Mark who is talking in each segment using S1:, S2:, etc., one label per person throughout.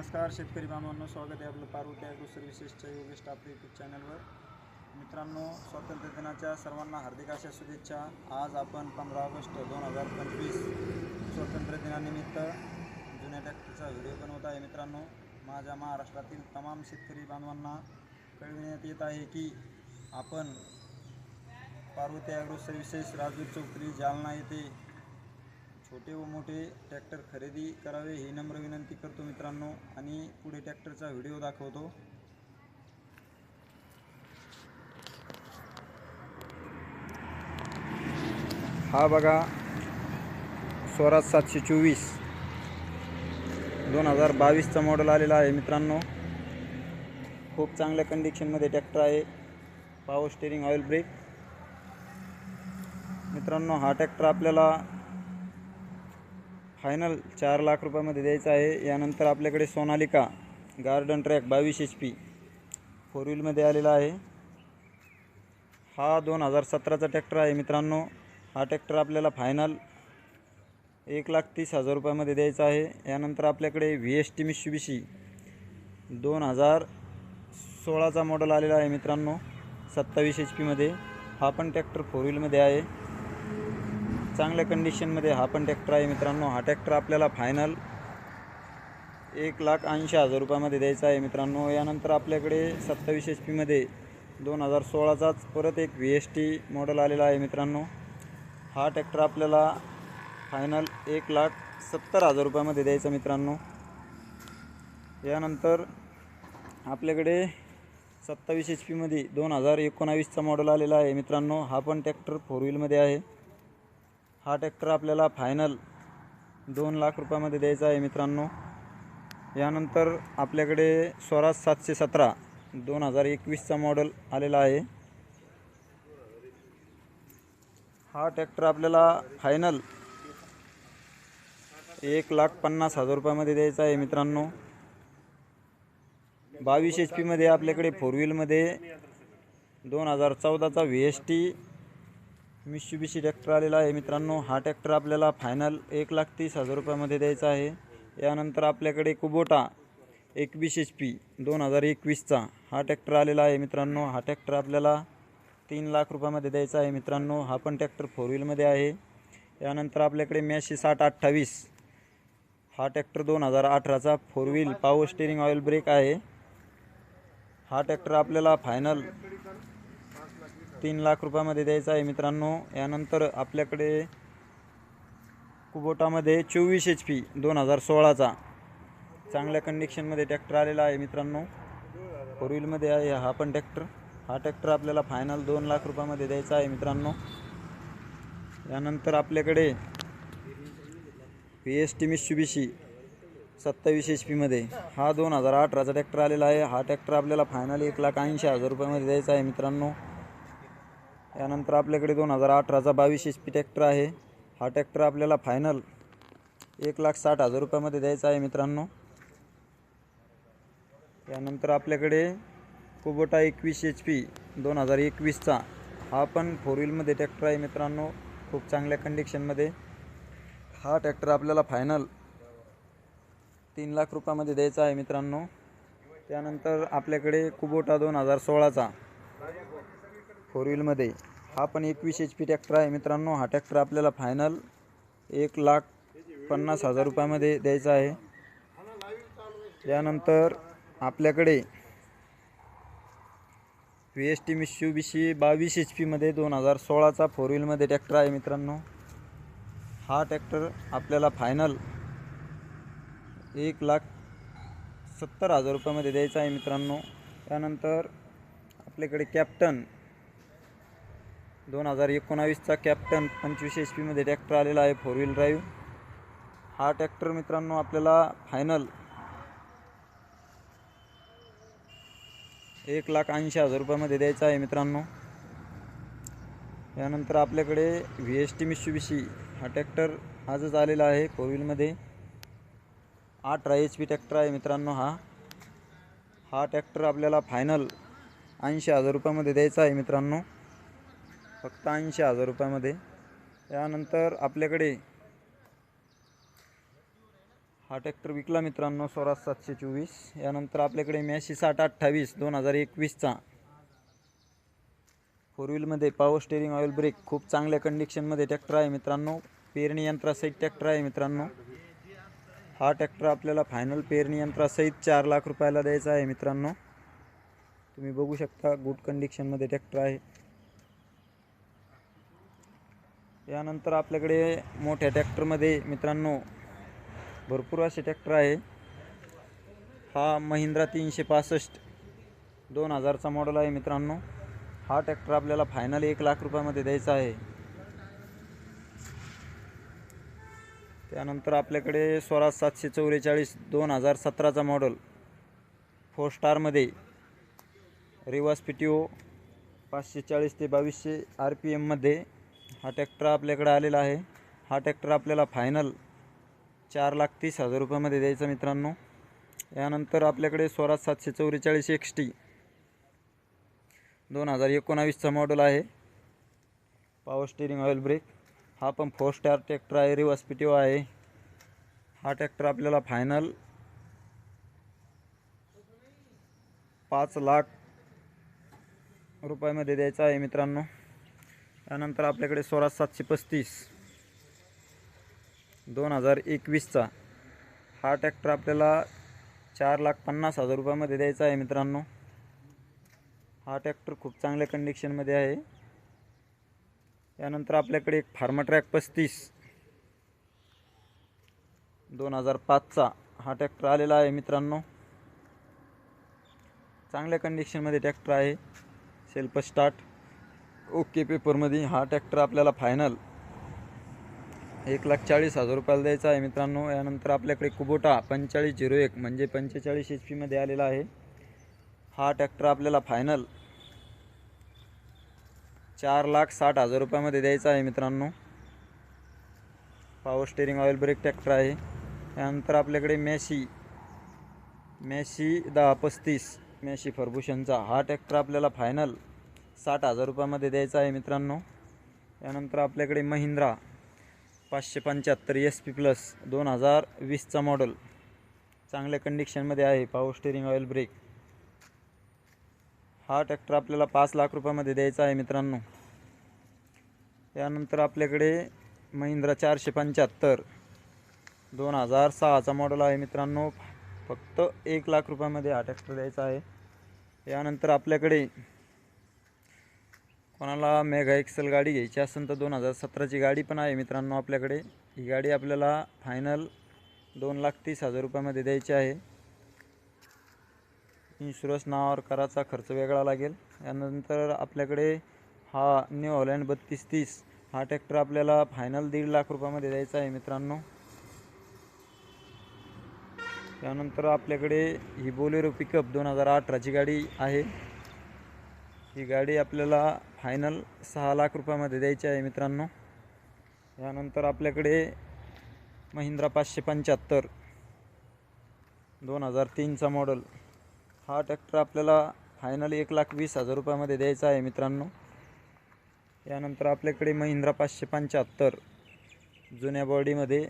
S1: नमस्कार शेतकरी बांधवांनो स्वागत आहे आपलं पार्वती ॲग्रो सर्व्हिसेसच्या योगेश टापरे यूट्यूब चॅनलवर मित्रांनो स्वातंत्र्य दिनाच्या सर्वांना हार्दिक अशा शुभेच्छा. आज आपण पंधरा ऑगस्ट दोन हजार पंचवीस स्वातंत्र्य दिनानिमित्त जुन्या ट्रॅक्टरचा व्हिडिओ बनवत आहे मित्रांनो. माझ्या महाराष्ट्रातील तमाम शेतकरी बांधवांना कळविण्यात येत आहे की आपण पार्वती ॲग्रो सर्व्हिसेस राजूर चौकरी जालना येथे छोटे व मोठे ट्रॅक्टर खरेदी करावे ही नम्र विनंती करतो मित्रांनो. आणि पुढे ट्रॅक्टरचा व्हिडिओ दाखवतो. हा बघा स्वराज सातशे चोवीस. दोन हजार बावीसचा मॉडेल आलेला आहे मित्रांनो. खूप चांगल्या कंडिशनमध्ये ट्रॅक्टर आहे. पॉवर स्टेरिंग ऑइल ब्रेक मित्रांनो हा ट्रॅक्टर आपल्याला फायनल चार लाख रुपयामध्ये द्यायचा आहे. यानंतर आपल्याकडे सोनालिका गार्डन ट्रॅक बावीस एच पी फोर व्हीलमध्ये आलेला आहे. हा दोन हजार सतराचा ट्रॅक्टर आहे मित्रांनो. हा ट्रॅक्टर आपल्याला फायनल एक लाख तीस हजार रुपयामध्ये द्यायचा आहे. यानंतर आपल्याकडे व्ही एस टी मिशुबिशी दोन हजार सोळाचा मॉडेल आलेला आहे मित्रांनो सत्तावीस एच पीमध्ये. हा पण ट्रॅक्टर फोर व्हीलमध्ये आहे. चांगल्या कंडिशनमध्ये हा पण ट्रॅक्टर आहे मित्रांनो. हा ट्रॅक्टर आपल्याला फायनल एक लाख ऐंशी हजार रुपयामध्ये द्यायचा आहे मित्रांनो. यानंतर आपल्याकडे सत्तावीस एच पीमध्ये दोन हजार सोळाचाच परत एक व्ही एस टी मॉडेल आलेला आहे मित्रांनो. हा ट्रॅक्टर आपल्याला फायनल एक लाख सत्तर हजार रुपयामध्ये द्यायचा मित्रांनो. यानंतर आपल्याकडे सत्तावीस एच पीमध्ये दोन हजार एकोणावीसचा मॉडेल आलेला आहे मित्रांनो. हा पण ट्रॅक्टर फोर व्हीलमध्ये आहे. हा ट्रॅक्टर आपल्याला फायनल दोन लाख रुपयामध्ये द्यायचा आहे मित्रांनो. यानंतर आपल्याकडे स्वराज सातशे सतरा दोन हजार एकवीसचा मॉडेल आलेला आहे. हा ट्रॅक्टर आपल्याला फायनल एक लाख पन्नास हजार रुपयामध्ये द्यायचा आहे मित्रांनो. बावीस एच पीमध्ये आपल्याकडे फोर व्हीलमध्ये दोन हजार चौदाचा V S T Mitsubishi tractor आलेला आहे मित्रांनो. हा ट्रॅक्टर आपल्याला फायनल एक लाख तीस हजार रुपयामध्ये द्यायचा आहे. यानंतर आपल्याकडे कुबोटा एकवीस एच पी दोन हजार एकवीसचा हा ट्रॅक्टर आलेला आहे मित्रांनो. हा ट्रॅक्टर आपल्याला तीन लाख रुपयामध्ये द्यायचा आहे मित्रांनो. हा पण ट्रॅक्टर फोर व्हीलमध्ये आहे. यानंतर आपल्याकडे म्याशी साठ अठ्ठावीस हा ट्रॅक्टर दोन हजार अठराचा four wheel power steering oil brake आहे. हा ट्रॅक्टर आपल्याला फायनल तीन लाख रुपयामध्ये द्यायचा आहे मित्रांनो. यानंतर आपल्याकडे कुबोटामध्ये चोवीस एच पी दोन हजार सोळाचा. चांगल्या कंडिशनमध्ये ट्रॅक्टर आलेला आहे मित्रांनो. फोर व्हीलमध्ये आहे हा पण ट्रॅक्टर हा ट्रॅक्टर आपल्याला फायनल दोन लाख रुपयामध्ये द्यायचा आहे मित्रांनो. यानंतर आपल्याकडे व्ही एस टी मिशुबीशी सत्तावीस एच पीमध्ये हा दोन हजार अठराचा ट्रॅक्टर आलेला आहे. हा ट्रॅक्टर आपल्याला फायनल एक लाख ऐंशी हजार रुपयामध्ये द्यायचा आहे मित्रांनो. यानंतर आपल्याकडे दोन हजार अठराचा बावीस एच पी ट्रॅक्टर आहे. हा ट्रॅक्टर आपल्याला फायनल एक लाख साठ हजार रुपयामध्ये द्यायचा आहे मित्रांनो. यानंतर आपल्याकडे कुबोटा एकवीस एच पी दोन हजार एकवीसचा हा पण फोर व्हीलमध्ये ट्रॅक्टर आहे मित्रांनो. खूप चांगल्या कंडिशनमध्ये हा ट्रॅक्टर आपल्याला फायनल तीन लाख रुपयामध्ये द्यायचा आहे मित्रांनो. त्यानंतर आपल्याकडे कुबोटा दोन हजार सोळाचा फोर व्हीलमध्ये. हा पण एकवीस एच पी ट्रॅक्टर आहे मित्रांनो. हा ट्रॅक्टर आपल्याला फायनल एक लाख पन्नास हजार रुपयामध्ये द्यायचा आहे. त्यानंतर आपल्याकडे व्ही एस टी मिशुबिशी बावीस एच पीमध्ये दोन हजार सोळाचा फोर व्हीलमध्ये ट्रॅक्टर आहे मित्रांनो. हा ट्रॅक्टर आपल्याला फायनल एक लाख सत्तर हजार रुपयामध्ये द्यायचा आहे मित्रांनो. त्यानंतर आपल्याकडे कॅप्टन दोन हजार एकोणावीसचा कॅप्टन पंचवीस एच पीमध्ये ट्रॅक्टर आलेला आहे फोर व्हील ड्राईव्ह हा ट्रॅक्टर मित्रांनो आपल्याला फायनल एक लाख ऐंशी हजार रुपयामध्ये द्यायचा आहे मित्रांनो. यानंतर आपल्याकडे व्ही एस टी मिशुबिशी हा ट्रॅक्टर आजच आलेला आहे फोर व्हीलमध्ये अठरा एच पी ट्रॅक्टर आहे मित्रांनो हा. हा ट्रॅक्टर आपल्याला फायनल ऐंशी हजार रुपयामध्ये द्यायचा आहे मित्रांनो. फक्त ऐंशी हजार रुपयामध्ये. यानंतर आपल्याकडे हा ट्रॅक्टर विकला मित्रांनो स्वराज सातशे चोवीस. यानंतर आपल्याकडे मॅशी साठ अठ्ठावीस दोन हजार एकवीसचा. फोर व्हीलमध्ये पॉवर स्टेरिंग ऑइल ब्रेक खूप चांगल्या कंडिशनमध्ये ट्रॅक्टर आहे मित्रांनो. पेरणी यंत्रासहित ट्रॅक्टर आहे मित्रांनो. हा ट्रॅक्टर आपल्याला फायनल पेरणी यंत्रासहित चार लाख रुपयाला द्यायचा आहे मित्रांनो. तुम्ही बघू शकता गुड कंडिशनमध्ये ट्रॅक्टर आहे. यानंतर आपल्याकडे मोठ्या ट्रॅक्टरमध्ये मित्रांनो भरपूर असे ट्रॅक्टर आहे. हा महिंद्रा तीनशे पासष्ट दोन हजारचा मॉडल आहे मित्रांनो. हा ट्रॅक्टर आपल्याला फायनल एक लाख रुपयामध्ये द्यायचा आहे. त्यानंतर आपल्याकडे स्वराज सातशे चौवेचाळीस दोन हजार सतराचा मॉडल फोर स्टारमध्ये रिवास पी टी ओ पाचशे चाळीस ते बावीसशे आर पी एममध्ये हा ट्रॅक्टर आपल्याकडे आलेला आहे. हा ट्रॅक्टर आपल्याला फायनल चार लाख तीस हजार रुपयामध्ये द्यायचा मित्रांनो. यानंतर आपल्याकडे स्वराज सातशे चौवेचाळीस एक्स टी दोन हजार एकोणावीसचा मॉडल आहे. पॉवर स्टिअरिंग ऑइल ब्रेक हा पण फोर स्टार ट्रॅक्टर आहे रिवर्स पी आहे. हा ट्रॅक्टर आपल्याला फायनल पाच लाख रुपयामध्ये द्यायचा आहे मित्रांनो. त्यानंतर आपल्याकडे सोळा सातशे पस्तीस. दोन हजार एकवीसचा हा ट्रॅक्टर आपल्याला चार लाख पन्नास हजार रुपयामध्ये द्यायचा आहे मित्रांनो. हा ट्रॅक्टर खूप चांगल्या कंडिशनमध्ये आहे. त्यानंतर आपल्याकडे एक फार्माट्रॅक पस्तीस. दोन हजार पाचचा हा ट्रॅक्टर आलेला आहे मित्रांनो. चांगल्या कंडिशनमध्ये ट्रॅक्टर आहे. Self start. ओके पेपरमध्ये हा ट्रॅक्टर आपल्याला फायनल एक लाख चाळीस हजार रुपयाला द्यायचा आहे मित्रांनो. यानंतर आपल्याकडे कुबोटा पंचेचाळीस झिरो एक म्हणजे पंचेचाळीस एच पीमध्ये आलेला आहे. हा ट्रॅक्टर आपल्याला फायनल चार लाख साठ हजार रुपयामध्ये द्यायचा आहे मित्रांनो. Power steering oil brake tractor आहे. त्यानंतर आपल्याकडे मॅशी मॅशी दहा पस्तीस मॅशी फर्भूषणचा हा ट्रॅक्टर आपल्याला फायनल साठ हजार रुपयामध्ये द्यायचा आहे मित्रांनो. त्यानंतर आपल्याकडे महिंद्रा पाचशे पंच्याहत्तर एस पी प्लस दोन हजार वीसचा मॉडल चांगल्या कंडिशनमध्ये आहे. पावर स्टेरिंग ऑइल ब्रेक हा ट्रॅक्टर आपल्याला पाच लाख रुपयामध्ये द्यायचा आहे मित्रांनो. त्यानंतर आपल्याकडे महिंद्रा चारशे पंच्याहत्तर दोन हजार सहाचा मॉडल आहे मित्रांनो. फक्त एक लाख रुपयामध्ये हा ट्रॅक्टर द्यायचा आहे. यानंतर आपल्याकडे कोणाला मेगा एक्सेल गाडी घ्यायची असेल तर दोन हजार सतराची गाडी पण आहे मित्रांनो आपल्याकडे. ही गाडी आपल्याला फायनल दोन लाख तीस हजार रुपयामध्ये द्यायची आहे. इन्शुरन्स नावावर कराचा खर्च वेगळा लागेल. यानंतर आपल्याकडे हा न्यू हॉलँड बत्तीस तीस हा ट्रॅक्टर आपल्याला फायनल दीड लाख रुपयामध्ये द्यायचा आहे मित्रांनो. त्यानंतर आपल्याकडे ही बोलेरो पिकअप दोन हजार अठराची गाडी आहे. ही गाडी आपल्याला फायनल सहा लाख रुपयामध्ये द्यायचे आहे मित्रांनो. यानंतर आपल्याकडे महिंद्रा पाचशे पंच्याहत्तर दोन हजार तीनचा मॉडल हा ट्रॅक्टर आपल्याला फायनल एक लाख वीस हजार रुपयामध्ये द्यायचा आहे मित्रांनो. यानंतर आपल्याकडे महिंद्रा पाचशे पंच्याहत्तर जुन्या बॉडीमध्ये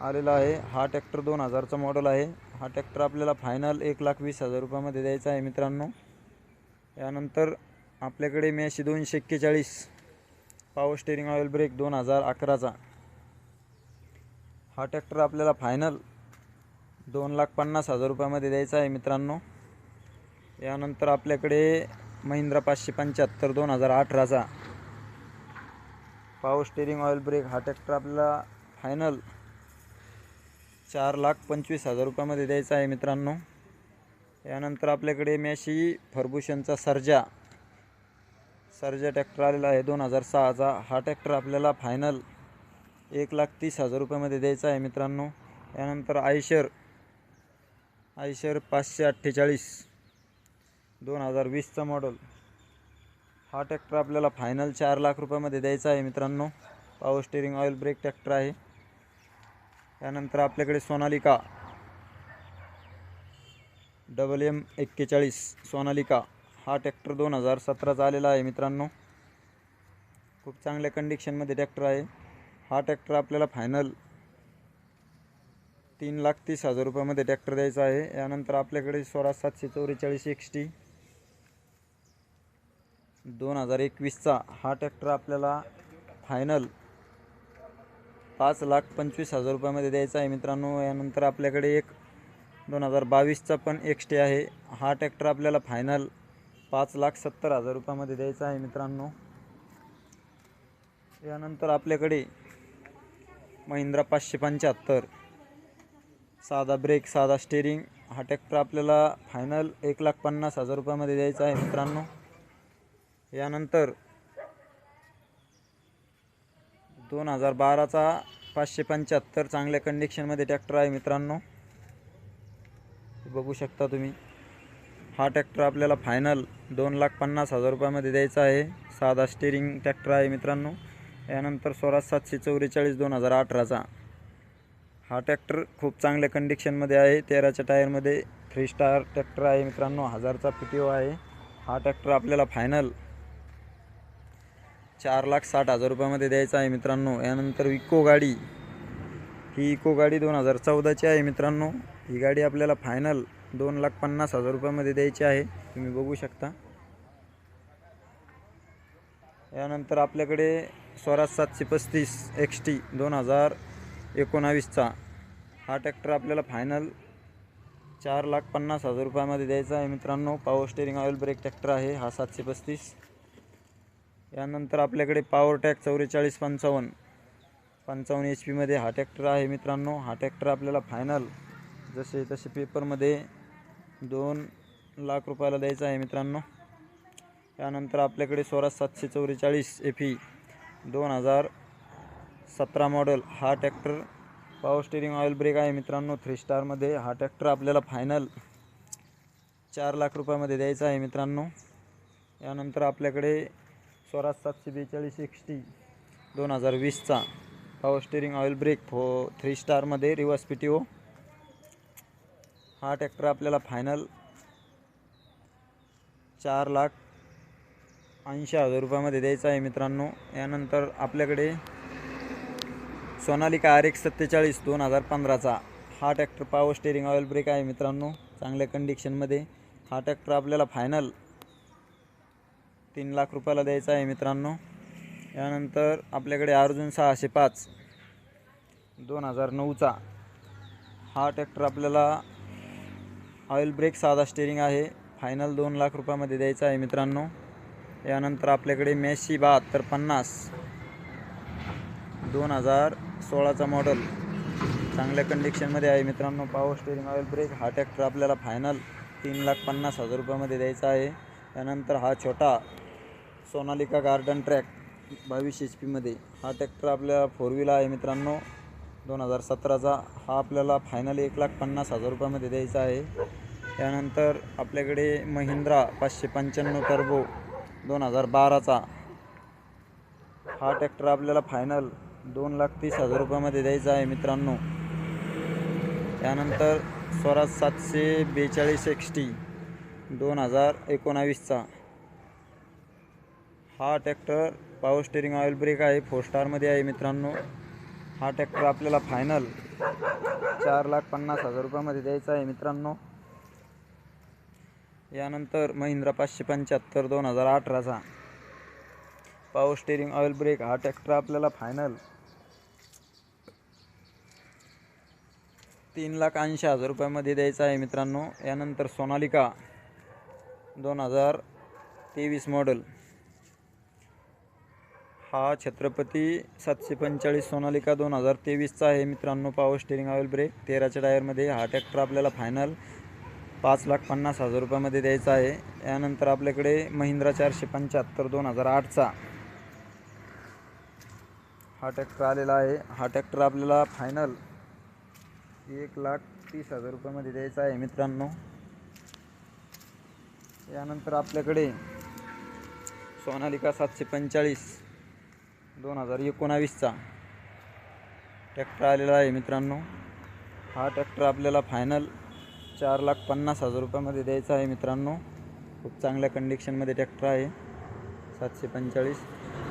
S1: आलेला आहे. हा ट्रॅक्टर दोन हजारचा मॉडल आहे. हा ट्रॅक्टर आपल्याला फायनल एक लाख वीस हजार रुपयामध्ये द्यायचा आहे मित्रांनो. यानंतर आपल्याकडे मॅशी दोनशे एक्केचाळीस पावर स्टेरिंग ऑइल ब्रेक दोन हजार अकराचा. हा ट्रॅक्टर आपल्याला फायनल दोन लाख पन्नास हजार रुपयामध्ये द्यायचा आहे मित्रांनो. यानंतर आपल्याकडे महिंद्रा पाचशे पंच्याहत्तर दोन हजार अठराचा. पावर स्टेरिंग ऑइल ब्रेक हा ट्रॅक्टर आपल्याला फायनल चार लाख पंचवीस हजार रुपयामध्ये द्यायचा आहे मित्रांनो. यानंतर आपल्याकडे मॅशी फर्ब्युशनचा सर्जा. सर्जा ट्रॅक्टर आलेला आहे दोन हजार सहाचा. हा ट्रॅक्टर आपल्याला फायनल एक लाख तीस हजार रुपयामध्ये द्यायचा आहे मित्रांनो. यानंतर आयशर. आयशर पाचशे अठ्ठेचाळीस. दोन हजार वीसचा मॉडल हा ट्रॅक्टर आपल्याला फायनल चार लाख रुपयामध्ये द्यायचा आहे मित्रांनो. Power steering oil brake tractor आहे. त्यानंतर आपल्याकडे सोनालिका. डबल एम एक्केचाळीस सोनालिका. हा ट्रॅक्टर दोन हजार सतराचा आलेला आहे मित्रांनो. खूप चांगल्या कंडिशनमध्ये ट्रॅक्टर आहे. हा ट्रॅक्टर आपल्याला फायनल तीन लाख तीस हजार रुपयामध्ये ट्रॅक्टर द्यायचा आहे. यानंतर आपल्याकडे सोळा सातशे चौवेचाळीस एक्स टी दोन हजार एकवीसचा हा ट्रॅक्टर आपल्याला फायनल पाच लाख पंचवीस हजार रुपयामध्ये द्यायचा आहे मित्रांनो. यानंतर आपल्याकडे एक दोन हजार बावीसचा पण एक्सटे आहे. हा ट्रॅक्टर आपल्याला फायनल पाच लाख सत्तर हजार रुपयामध्ये द्यायचा आहे मित्रांनो. यानंतर आपल्याकडे महिंद्रा पाचशे पंच्याहत्तर. साधा ब्रेक साधा स्टेरिंग हा ट्रॅक्टर आपल्याला फायनल एक लाख पन्नास हजार रुपयामध्ये द्यायचा आहे मित्रांनो. यानंतर दोन हजार बाराचा पाचशे पंच्याहत्तर चांगल्या कंडिशनमध्ये ट्रॅक्टर आहे मित्रांनो. बघू शकता तुम्ही. हा ट्रॅक्टर आपल्याला फायनल दोन लाख पन्नास हजार रुपयामध्ये द्यायचा आहे. साधा स्टेरिंग ट्रॅक्टर आहे मित्रांनो. यानंतर स्वराज सातशे चौवेचाळीस दोन हजार अठराचा. हा ट्रॅक्टर खूप चांगल्या कंडिशनमध्ये आहे. तेराच्या टायरमध्ये थ्री स्टार ट्रॅक्टर आहे मित्रांनो. हजारचा पी टी ओ आहे. हा ट्रॅक्टर आपल्याला फायनल चार लाख साठ हजार रुपयामध्ये द्यायचा आहे मित्रांनो. यानंतर इको गाडी. ही इको गाडी दोन हजार चौदाची आहे मित्रांनो. ही गाडी आपल्याला फायनल दोन लाख पन्नास हजार रुपयामध्ये द्यायची आहे. तुम्ही बघू शकता. यानंतर आपल्याकडे स्वराज सातशे पस्तीस एक्स टी दोन हजार एकोणावीसचा हा ट्रॅक्टर आपल्याला फायनल चार लाख पन्नास हजार रुपयामध्ये द्यायचा आहे मित्रांनो. Power steering oil brake tractor आहे हा सातशे पस्तीस. यानंतर आपल्याकडे पॉवर टॅक चौवेचाळीस पंचावन्न पंचावन्न एच पीमध्ये हा ट्रॅक्टर आहे मित्रांनो. हा ट्रॅक्टर आपल्याला फायनल जसे तसे पेपरमध्ये दोन लाख रुपयाला द्यायचं आहे मित्रांनो. यानंतर आपल्याकडे स्वराज सातशे चौवेचाळीस एफ ई दोन हजार सतरा मॉडेल हा tractor power steering oil brake आहे मित्रांनो. थ्री स्टारमध्ये हा ट्रॅक्टर आपल्याला फायनल चार लाख रुपयामध्ये द्यायचा आहे मित्रांनो. यानंतर आपल्याकडे स्वराज सातशे बेचाळीस एक्स टी दोन हजार वीसचा power steering oil brake four three स्टारमध्ये रिवर्स पी टी ओ हा ट्रॅक्टर आपल्याला फायनल चार लाख ऐंशी हजार रुपयामध्ये द्यायचा आहे मित्रांनो. यानंतर आपल्याकडे सोनालिका आर एक्स सत्तेचाळीस दोन हजार पंधराचा हा tractor power steering oil brake आहे मित्रांनो. चांगल्या कंडिशनमध्ये हा ट्रॅक्टर आपल्याला फायनल तीन लाख रुपयाला द्यायचा आहे मित्रांनो. यानंतर आपल्याकडे अर्जुन सहाशे पाच दोन हजार नऊचा हा ट्रॅक्टर आपल्याला ऑइल ब्रेक साधा स्टेरिंग आहे. फायनल दोन लाख रुपयामध्ये द्यायचा आहे मित्रांनो. यानंतर आपल्याकडे मेसी बहात्तर पन्नास. दोन हजार सोळाचा मॉडल चांगल्या कंडिशनमध्ये आहे मित्रांनो. पॉवर स्टेरिंग ऑइल ब्रेक हा ट्रॅक्टर आपल्याला फायनल तीन लाख पन्नास हजार रुपयामध्ये द्यायचा आहे. त्यानंतर हा छोटा सोनालिका गार्डन ट्रॅक बावीस एच पीमध्ये हा ट्रॅक्टर आपल्या फोर व्हीलर आहे मित्रांनो. दोन हजार सतराचा हा आपल्याला फायनल एक लाख पन्नास हजार रुपयामध्ये द्यायचा आहे. त्यानंतर आपल्याकडे महिंद्रा पाचशे पंच्याण्णव टर्बो दोन हजार बाराचा हा ट्रॅक्टर आपल्याला फायनल दोन लाख तीस हजार रुपयामध्ये द्यायचा आहे मित्रांनो. त्यानंतर स्वराज सातशे बेचाळीस एक्स्टी दोन हजार एकोणावीसचा हा tractor power steering oil brake आहे फोर स्टारमध्ये आहे मित्रांनो. हा ट्रॅक्टर आपल्याला फायनल चार लाख पन्नास हजार रुपयामध्ये द्यायचा आहे मित्रांनो. यानंतर महिंद्रा पाचशे पंच्याहत्तर दोन हजार अठराचा. पावर स्टेरिंग ऑइल ब्रेक हा ट्रॅक्टर आपल्याला फायनल तीन लाख ऐंशी हजार रुपयामध्ये द्यायचा आहे मित्रांनो. यानंतर सोनालिका दोन हजार तेवीस मॉडेल हा छत्रपती सातशे पंचेचाळीस सोनालिका दोन हजार तेवीसचा आहे. मित्रांनो पावर स्टेरिंग ऑइल ब्रेक तेराच्या टायरमध्ये हा ट्रॅक्टर आपल्याला फायनल पाच लाख पन्नास हजार रुपयामध्ये द्यायचा आहे. यानंतर आपल्याकडे महिंद्रा चारशे पंच्याहत्तर दोन हजार आठचा हा ट्रॅक्टर आलेला आहे. हा ट्रॅक्टर आपल्याला फायनल एक लाख तीस हजार रुपयामध्ये द्यायचा आहे मित्रांनो. यानंतर आपल्याकडे सोनालिका सातशे पंचेचाळीस दोन हजार एकोणावीसचा ट्रॅक्टर आलेला आहे मित्रांनो. हा ट्रॅक्टर आपल्याला फायनल चार लाख पन्नास हजार रुपयामध्ये द्यायचा आहे मित्रांनो. खूप चांगल्या कंडिशनमध्ये ट्रॅक्टर आहे. सातशे पंचेचाळीस.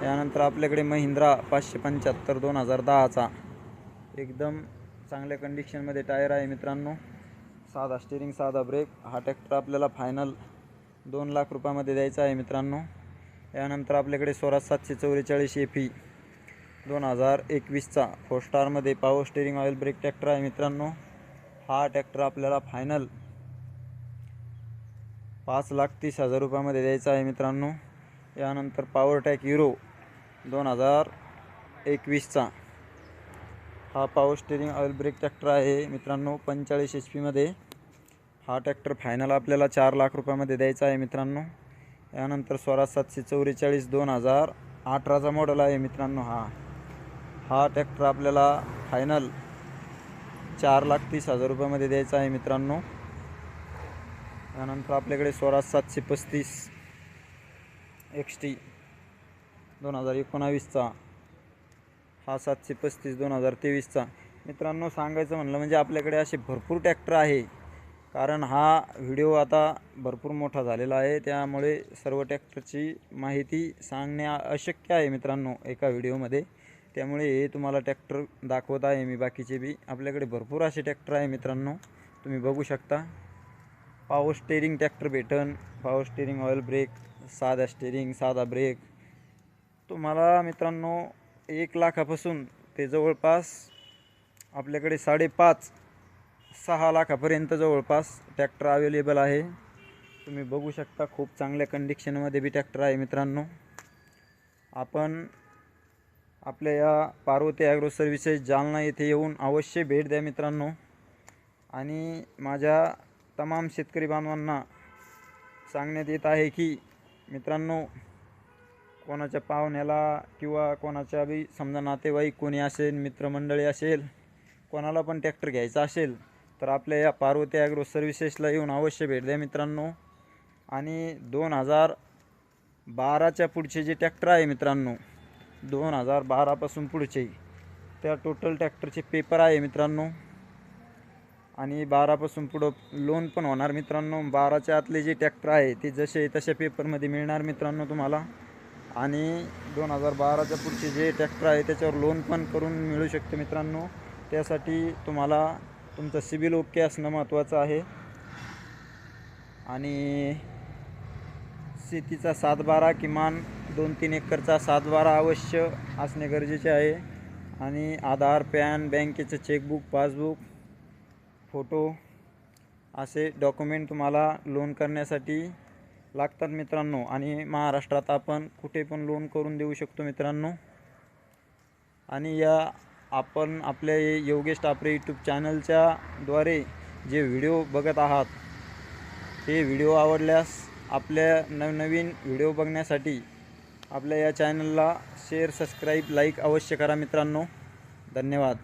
S1: यानंतर आपल्याकडे महिंद्रा पाचशे पंच्याहत्तर दोन हजार दहाचा एकदम चांगल्या कंडिशनमध्ये टायर आहे मित्रांनो. साधा स्टेरिंग साधा ब्रेक हा ट्रॅक्टर आपल्याला फायनल दोन लाख रुपयामध्ये द्यायचा आहे मित्रांनो. यानंतर आपल्याकडे स्वराज सातशे चौवेचाळीस ए पी दोन हजार एकवीसचा फोर स्टारमध्ये power steering oil brake tractor आहे मित्रांनो. हा ट्रॅक्टर आपल्याला फायनल पाच लाख तीस हजार रुपयामध्ये द्यायचा आहे मित्रांनो. यानंतर पॉवर टॅक युरो दोन हजार एकवीसचा हा power steering oil brake tractor आहे मित्रांनो पंचेचाळीस एच पीमध्ये हा ट्रॅक्टर फायनल आपल्याला चार लाख रुपयामध्ये द्यायचा आहे मित्रांनो. यानंतर स्वराज सातशे चौवेचाळीस दोन हजार अठराचा मॉडेल आहे मित्रांनो हा. हा ट्रॅक्टर आपल्याला फायनल चार लाख तीस हजार रुपयामध्ये द्यायचा आहे मित्रांनो. यानंतर आपल्याकडे स्वराज सातशे पस्तीस एक्स टी दोन हजार एकोणावीसचा. हा सातशे पस्तीस दोन हजार तेवीसचा. मित्रांनो सांगायचं म्हणलं म्हणजे आपल्याकडे असे भरपूर ट्रॅक्टर आहे. कारण हा व्हिडिओ आता भरपूर मोठा झालेला आहे. त्यामुळे सर्व ट्रॅक्टरची माहिती सांगणे अशक्य आहे मित्रांनो एका व्हिडिओमध्ये. त्यामुळे हे तुम्हाला ट्रॅक्टर दाखवत आहे मी बाकीचे बी. आपल्याकडे भरपूर असे ट्रॅक्टर आहे मित्रांनो. तुम्ही बघू शकता. पॉवर स्टेरिंग ट्रॅक्टर भेटन पॉवर स्टेरिंग ऑइल ब्रेक साधा स्टेरिंग साधा ब्रेक तुम्हाला मित्रांनो एक लाखापासून ते जवळपास आपल्याकडे साडेपाच सहा लाखापर्यंत जवळपास ट्रॅक्टर अवेलेबल आहे. तुम्ही बघू शकता खूप चांगल्या कंडिशनमध्ये बी ट्रॅक्टर आहे मित्रांनो. आपण आपल्या या पार्वती ॲग्रो सर्व्हिसेस जालना येथे येऊन अवश्य भेट द्या मित्रांनो. आणि माझ्या तमाम शेतकरी बांधवांना सांगण्यात येत आहे की मित्रांनो कोणाच्या पाहुण्याला किंवा कोणाच्या बी समजा नातेवाईक कोणी असेल मित्रमंडळी असेल कोणाला पण ट्रॅक्टर घ्यायचा असेल तर आपल्या या पार्वती ॲग्रो सर्व्हिसेसला येऊन अवश्य भेट द्या मित्रांनो. आणि दोन हजार बाराच्या पुढचे जे ट्रॅक्टर आहे मित्रांनो दोन हजार बारापासून पुढचे त्या टोटल ट्रॅक्टरचे पेपर आहे मित्रांनो. आणि बारापासून पुढं लोन पण होणार मित्रांनो. बाराच्या आतले जे ट्रॅक्टर आहे ते जसे तशा पेपरमध्ये मिळणार मित्रांनो तुम्हाला. आणि दोन हजार बाराच्या पुढचे जे ट्रॅक्टर आहे त्याच्यावर लोन पण करून मिळू शकते मित्रांनो. त्यासाठी तुम्हाला तुमचं सिबिल ओके असणं महत्त्वाचं आहे. आणि शेतीचा सातबारा किमान दोन तीन एकरचा सातबारा अवश्य असणे गरजेचे आहे. आणि आधार पॅन बँकेचं चेकबुक पासबुक फोटो असे डॉक्युमेंट तुम्हाला लोन करण्यासाठी लागतात मित्रांनो. आणि महाराष्ट्रात आपण कुठे पण लोन करून देऊ शकतो मित्रांनो. आणि या आपण आपल्या योगेश टापरे यूट्यूब चॅनलच्या द्वारे जे व्हिडिओ बघत आहात हे व्हिडिओ आवडल्यास आपल्या नवनवीन व्हिडिओ बघण्यासाठी आपल्या या चॅनलला शेअर सबस्क्राईब लाईक अवश्य करा मित्रांनो. धन्यवाद.